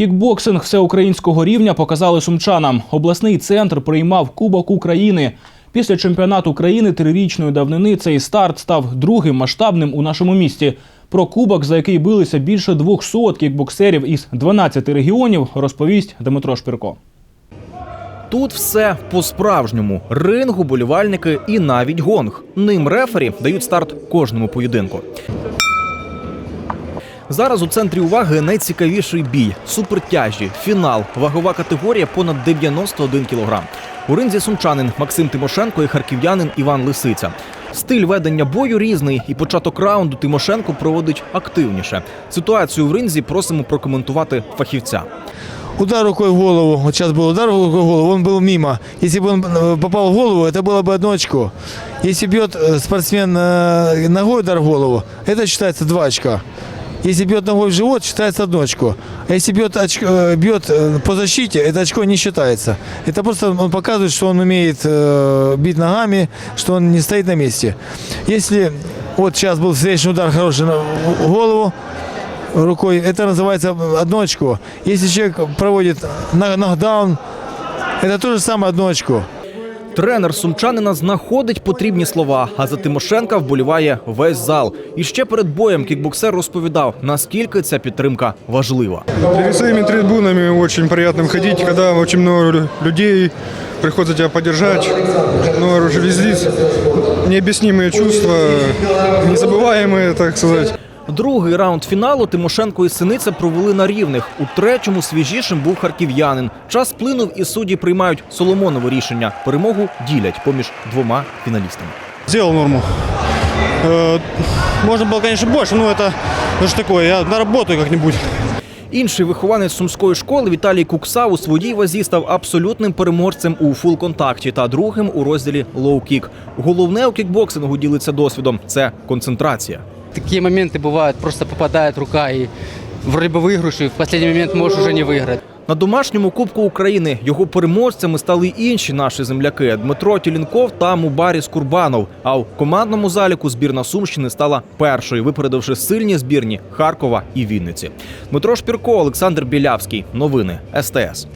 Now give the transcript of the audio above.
Кікбоксинг всеукраїнського рівня показали сумчанам. Обласний центр приймав Кубок України. Після чемпіонату країни трирічної давнини цей старт став другим масштабним у нашому місті. Про кубок, за який билися більше 200 кікбоксерів із 12 регіонів, розповість Дмитро Шпірко. Тут все по-справжньому: ринг, уболівальники і навіть гонг. Ним рефері дають старт кожному поєдинку. Зараз у центрі уваги найцікавіший бій супертяжі, фінал, вагова категорія понад 91 кілограм. У ринзі сумчанин Максим Тимошенко і харків'янин Іван Лисиця. Стиль ведення бою різний, і початок раунду Тимошенко проводить активніше. Ситуацію в ринзі просимо прокоментувати фахівця. Удар рукой в голову. Вот сейчас был удар рукой в голову, он был мимо. Если бы он э, попал в голову, это было бы одно очко. Если бьет э, спортсмен э, ногой удар в голову, это считается два очка. Если бьет ногой в живот, считается одно очко. А если бьет, очко, э, бьет э, по защите, это очко не считается. Это просто он показывает, что он умеет э, бить ногами, что он не стоит на месте. Если вот сейчас был встречный удар хороший на- голову, рукой, это называется одно очко. Если человек проводит нокдаун, это то же самое одно очко. Тренер сумчанина знаходить потрібні слова, а за Тимошенка вболіває весь зал. І ще перед боєм кікбоксер розповідав, наскільки ця підтримка важлива. Перед своими трибунами очень приятно ходить, когда очень много лю- людей приходят тебя поддержать. Много уже здесь необъяснимые чувства, незабываемые, так сказать. Другий раунд фіналу Тимошенко і Синиця провели на рівних. У третьому свіжішим був харків'янин. Час плинув і судді приймають Соломонове рішення. Перемогу ділять поміж двома фіналістами. Сделал норму. Э, Можно было, конечно, больше, но это, это ж такое, я наработаю как-нибудь. Інший вихованець сумської школи Віталій Кукса у своїй вазі став абсолютним переможцем у фул-контакті та другим у розділі лоу-кік. Головне у кікбоксингу ділиться досвідом це концентрація. Такие моменты бывают, просто попадает рука и вроде бы выигрыш, и в последний момент можешь уже не выиграть. На домашньому Кубку України його переможцями стали й інші наші земляки Дмитро Тілінков та Мубаріс Курбанов. А в командному заліку збірна Сумщини стала першою, випередивши сильні збірні Харкова і Вінниці. Дмитро Шпірко, Олександр Білявський. Новини СТС.